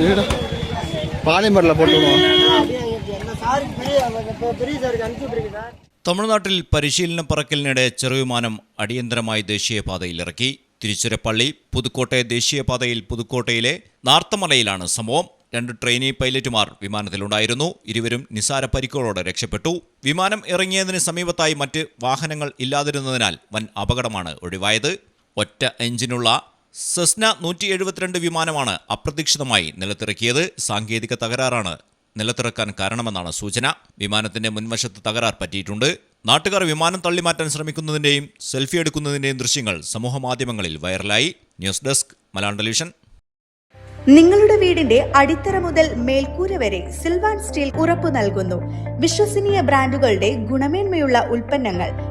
இதுடா பாலிமரில் போட்டுருவோம் சாருக்கு பெரிய இப்போ பெரிய சாருக்கு அனுப்பிச்சி விட்ருக்கு சார் തമിഴ്നാട്ടിൽ പരിശീലന പറക്കലിനിടെ ചെറുവിമാനം അടിയന്തരമായി ദേശീയപാതയിലിറക്കി തിരുച്ചിറപ്പള്ളി പുതുക്കോട്ടെ ദേശീയപാതയിൽ പുതുക്കോട്ടയിലെ നാർത്തമലയിലാണ് സംഭവം രണ്ട് ട്രെയിനി പൈലറ്റുമാർ വിമാനത്തിലുണ്ടായിരുന്നു ഇരുവരും നിസാര പരിക്കുകളോടെ രക്ഷപ്പെട്ടു വിമാനം ഇറങ്ങിയതിന് സമീപത്തായി മറ്റ് വാഹനങ്ങൾ ഇല്ലാതിരുന്നതിനാൽ വൻ അപകടമാണ് ഒഴിവായത് ഒറ്റ എഞ്ചിനുള്ള സെസ്ന നൂറ്റി എഴുപത്തിരണ്ട് വിമാനമാണ് അപ്രതീക്ഷിതമായി നിലത്തിറക്കിയത്. സാങ്കേതിക തകരാറാണ് നിലത്തിറക്കാൻ കാരണമെന്നാണ് സൂചന. വിമാനത്തിന്റെ മുൻവശത്ത് തകരാർ പറ്റിയിട്ടുണ്ട്. നാട്ടുകാർ വിമാനം തള്ളിമാറ്റാൻ ശ്രമിക്കുന്നതിന്റെയും സെൽഫി എടുക്കുന്നതിന്റെയും ദൃശ്യങ്ങൾ സമൂഹമാധ്യമങ്ങളിൽ വൈറലായി. News desk Malayalam television. നിങ്ങളുടെ വീടിന്റെ അടിത്തറ മുതൽ മേൽക്കൂര വരെ സിൽവാൻ സ്റ്റീൽ ഉറപ്പു നൽകുന്നു. വിശ്വസനീയ ബ്രാൻഡുകളുടെ ഗുണമേന്മയുള്ള ഉൽപ്പന്നങ്ങൾ